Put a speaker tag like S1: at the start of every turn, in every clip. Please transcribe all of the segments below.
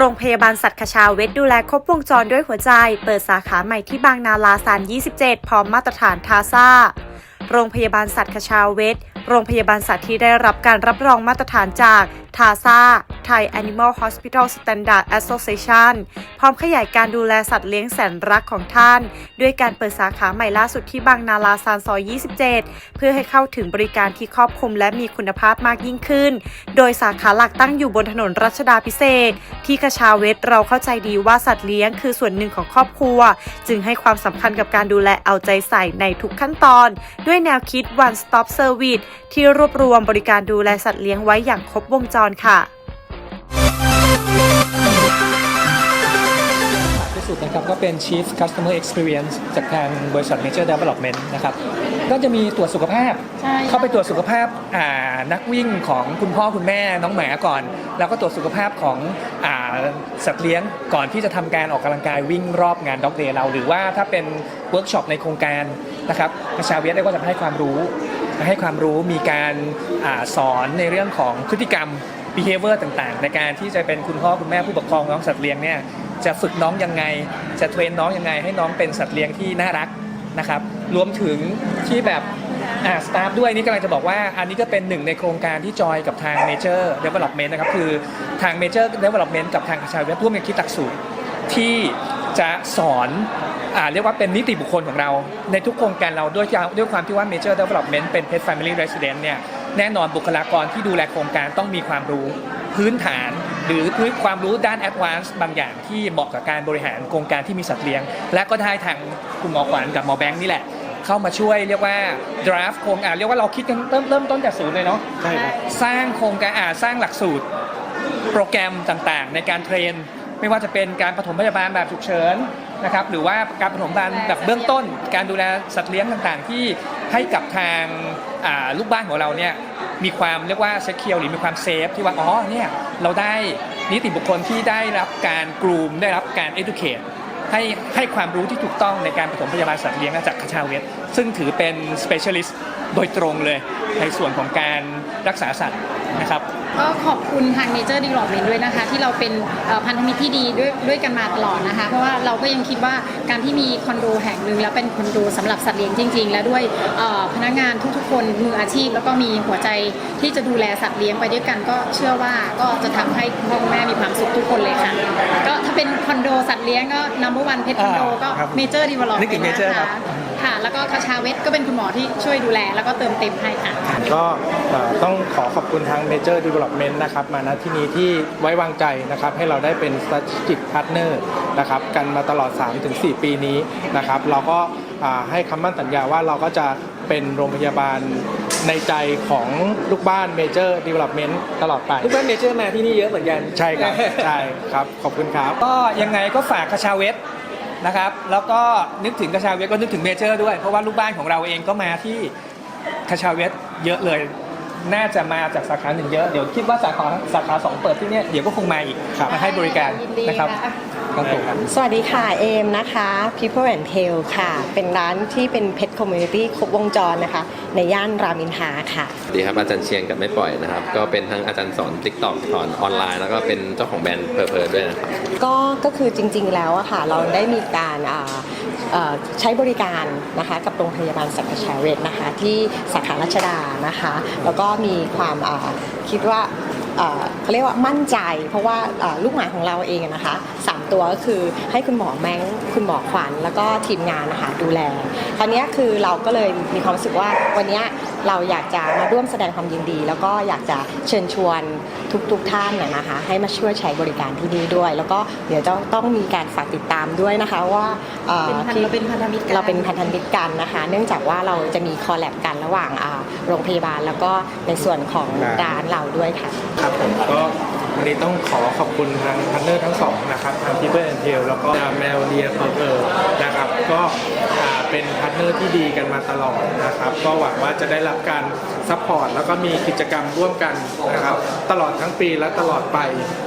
S1: โรงพยาบาลสัตว์คชาเวชดูแลครบวงจรด้วยหัวใจ เปิดสาขาใหม่ที่บางนาลาซาน 27 พร้อมมาตรฐานทาซาโรงพยาบาลสัตว์คชาเวช โรงพยาบาลสัตว์ที่ได้รับการรับรองมาตรฐานจากทาซา Thai Animal Hospital Standard Association พร้อมขยายการดูแลสัตว์เลี้ยงแสนรักของท่าน ด้วยการเปิดสาขาใหม่ล่าสุดที่บางนาลาซานซอย 27 เพื่อให้เข้าถึงบริการที่ครอบคลุมและมีคุณภาพมากยิ่งขึ้น โดยสาขาหลักตั้งอยู่บนถนนรัชดาพิเศษ ที่กระชาเวทเราเข้าใจดีว่าสัตว์เลี้ยงคือส่วนหนึ่งของครอบครัว จึงให้ความสำคัญกับการดูแลเอาใจใส่ในทุกขั้นตอน ด้วยแนวคิด one stop service ที่รวบรวมบริการดูแลสัตว์เลี้ยงไว้อย่างครบวงจรค่ะ
S2: ที่สุดนะครับก็เป็น Chief Customer Experience จากทางบริษัท Nature Development นะครับก็จะมีตรวจสุขภาพ
S3: ใช่
S2: เข้าไปตรวจสุขภาพอ่านักวิ่งของคุณพ่อคุณแม่น้องหมาก่อน แล้วก็ตรวจสุขภาพของอ่าสัตว์เลี้ยงก่อนที่จะทำการออกกำลังกายวิ่งรอบงานด็อกเดย์เรา หรือว่าถ้าเป็นเวิร์กช็อปในโครงการนะครับกระชาเวียดก็จะให้ความรู้ ให้ความรู้มีการอาสอนในเรื่องของพฤติกรรม behavior ต่างๆ ในการที่จะเป็นคุณพ่อคุณแม่ผู้ปกครองน้องสัตว์เลี้ยงเนี่ยจะฝึกน้องยังไง จะเทรนน้องยังไง ให้น้องเป็นสัตว์เลี้ยงที่น่ารักนะครับ รวมถึงที่แบบอ่าสตาฟด้วยนี่กำลังจะบอกว่าอันนี้ก็เป็นหนึ่งในโครงการที่จอยกับทาง Major Development นะครับ คือทาง Major Development กับทางกระชาเว็บร่วมกันคิดหลักสูตรที่จะสอน อ่าเรียกว่าเป็นนิติบุคคลของเรา ในทุกโครงการเราด้วยที่ด้วยความที่ว่า Major Development เป็น Pet Family Resident เนี่ยแน่นอนบุคลากรที่ดูแลโครงการต้องมีความรู้พื้นฐาน หรือพื้นความรู้ด้าน Advance บางอย่างที่เหมาะกับการบริหารโครงการที่มีสัตว์เลี้ยง และก็ได้ทางคุณหมอขวัญกับหมอแบงค์นี่แหละ เข้ามาช่วยเรียกว่า draft โครงอ่าเรียกว่าเราคิดกันเริ่มเริ่มต้นจากศูนย์เลยเนาะ
S3: ใช่ครับ
S2: สร้างโครงการอ่าสร้างหลักสูตรโปรแกรมต่างๆ ในการเทรน ไม่ว่าจะเป็นการปฐมพยาบาลแบบฉุกเฉินนะครับหรือว่าการปฐมพยาบาลแบบเบื้องต้น การดูแลสัตว์เลี้ยงต่างๆ ที่ให้กับทางลูกบ้านของเราเนี่ยมีความเรียกว่าเซ c คิวหรือมีความเซฟที่ว่าอ๋อเนี่ยเราได้นิติบุคคลที่ได้รับการกรูมได้รับการ educate ให้ให้ความรู้ที่ถูกต้องในการปฐมพยาบาลสัตว์เลี้ยงจากคาชาเวทซึ่งถือเป็น specialist โดยตรงเลย ในส่วนของการรักษาสัตว์นะครับ
S3: ก็ขอบคุณทาง Nature Development ด้วยนะคะ ที่เราเป็นเอ่อพันธมิตรที่ดีด้วยด้วยกันมาตลอดนะคะ เพราะว่าเราก็ยังคิดว่าการที่มีคอนโดแห่งหนึ่งแล้วเป็นคอนโดสำหรับสัตว์เลี้ยงจริง ๆ และด้วยเอ่อพนักงานทุกๆ คนมืออาชีพ แล้วก็มีหัวใจที่จะดูแลสัตว์เลี้ยงไปด้วยกันก็เชื่อว่าก็จะทำให้พ่อคุณแม่มีความสุขทุกคนเลยค่ะก็ถ้าเป็นคอนโดสัตว์เลี้ยงก็ number one pet คอนโดก็
S2: ครับ
S3: Major Development
S2: นึกถึง Major ครับ
S3: นะ คะค่ะ แล้วก็คาชาเวทก็เป็นคุณหมอที่ช่วยดูแล แล้วก็เติมเต็มให้ค่ะ
S4: ก็เอ่อต้องขอขอบคุณทาง Major Development นะครับมาณที่นี้ที่ไว้วางใจนะครับให้เราได้เป็น strategic partner นะครับกันมาตลอด 3-4 ปีนี้นะครับเราก็อ่าให้คำมั่นสัญญาว่าเราก็จะเป็นโรงพยาบาลในใจของลูกบ้าน Major Development ตลอดไป
S2: ทุกท่านเมเจอร์มาที่นี่เยอะเหมือนกัน
S4: ใช่ครับ ใช่ครับ ขอบคุณครับ
S2: ก็ยังไงก็ฝากกระชาเวท นะครับแล้วก็นึกถึงกระชาเวทก็นึกถึงเมเจอร์ด้วย เพราะว่าลูกบ้านของเราเองก็มาที่กระชาเวทเยอะเลยน่าจะมาจากสาขาหนึ่งเยอะ เดี๋ยวคิดว่าสาขาสาขาสองเปิดที่เนี่ยเดี๋ยวก็คงมาอีก
S4: ครับ
S2: มาให้บริการ
S3: ยินดี
S2: นะครับ
S3: ค่ะ
S2: ครับผม
S5: สวัสดีค่ะเอมนะคะ People and Tail ค่ะ เป็นร้านที่เป็น Pet Community ครบวงจรนะคะ ในย่านรามอินทราค่ะ
S6: สวัสดีครับอาจารย์เชียงกับไม่ปล่อยนะครับ ก็เป็นทั้งอาจารย์สอน t ิ k t o k สอนออนไลน์ แล้วก็เป็นเจ้าของแบรนด์เพอร์เพอด้วยนะครับ
S5: ก็ก็คือจริงๆแล้วอะค่ะ เราได้มีการอ่าเอ่อใช้บริการนะคะกับโรงพยาบาลสักชาเวทนะคะ ที่สาขารัชดานะคะ แล้วก็มีความอ่าคิดว่าเอ่อเขาเรียกว่ามั่นใจ เพราะว่าอ่าลูกหมาของเราเองอะนะคะสาม ตัวก็คือให้คุณหมอแมงคุณหมอขวัญแล้วก็ทีมงานนะคะดูแล ตอนนี้ยคือเราก็เลยมีความรู้สึกว่าวันเนี้ยเราอยากจะมาร่วมแสดงความยินดี แล้วก็อยากจะเชิญชวนทุกๆท่านนะนะคะ ให้มาช่วยใช้บริการที่นี่ด้วย แล้วก็เดี๋ยวจะต้องมีการฝากติดตามด้วยนะคะว่าอ่อ
S3: เป็นพัน
S5: ที่
S3: เราเป็นพันธมิตรกัน
S5: เราเป็นพันธมิตรกันนะคะ เนื่องจากว่าเราจะมีคอลแลบกันระหว่างอ่าโรงพยาบาล แล้วก็ในส่วนของร้านเราด้วยค่ะ
S4: ครับผมก็วันนี้ต้องขอขอบคุณทางพาร์ทเนอร์ทั้งสองนะครับทาง People and Tail แล้วก็แมวเลียเออนะครับก็อ่าเป็นพาร์ทเนอร์ที่ดีกันมาตลอดนะครับ ก็หวังว่าจะได้รับการซัพพอร์ตแล้วก็มีกิจกรรมร่วมกันนะครับ ตลอดทั้งปีและตลอดไป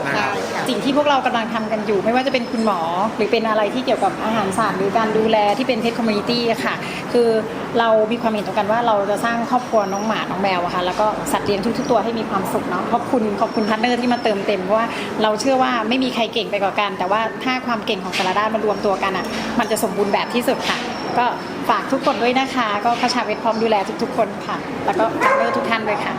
S4: นะครับ
S3: สิ่งที่พวกเรากำลังทำกันอยู่ ไม่ว่าจะเป็นคุณหมอ หรือเป็นอะไรที่เกี่ยวกับอาหารศาสตร์หรือการดูแลที่เป็นเพ t คอมมูนิตี้ค่ะ คือเรามีความเห็นตรงกันว่าเราจะสร้างครอบครัวน้องหมาน้องแมวอะค่ะแล้วก็สัตว์เลี้ยงทุกๆตัวให้มีความสุขเนาะขอบคุณขอบคุณพาร์ทเนอร์ที่มาเติมเต็มเพราะว่าเราเชื่อว่าไม่มีใครเก่งไปกว่ากัน แต่ว่าถ้าความเก่งของแต่ละด้านมารวมตัวกันอะมันจะสมบูรณ์แบบที่สุดค่ะ ก็ ฝากทุกคนด้วยนะคะ ก็ขชาเวทพร้อมดูแลทุกๆ คนค่ะ แล้วก็พาร์ทเนอร์ทุกท่านด้วยค่ะ